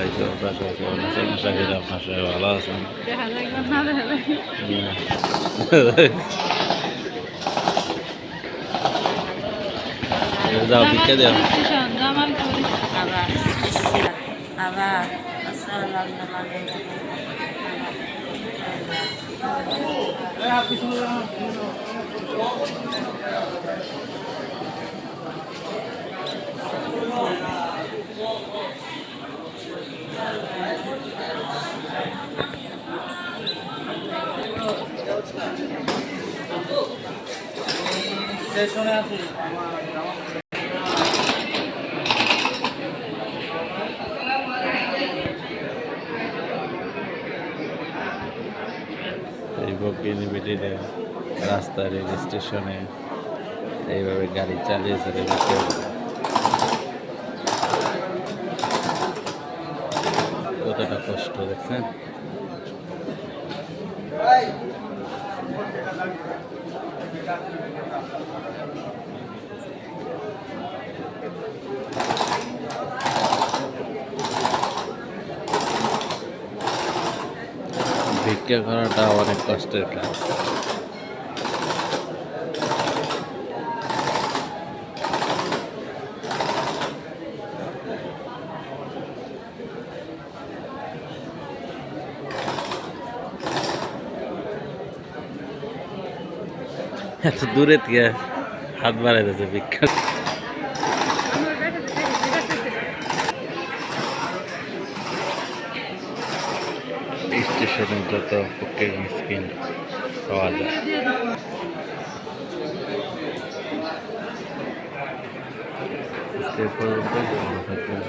আলাইকুম পাশে আছি ভালো আছেন আশা করি আপনার সবাই ভালো আছেন যাও ভিক্ষা দেও জামালপুর এই বকিনি বিটিতে রাস্তা রেল স্টেশনে এইভাবে গাড়ি চালিয়ে চলে গেছে কতটা কষ্ট দেখছেন? ভিক্ষা করাটা অনেক কষ্টের কাজ। এত দূরে থেকে হাত বাড়াই দিয়েছে ভিক্ষা স্টেশনে যত ফকির মিসকিন পাওয়া যায় ভালো থাকবেন।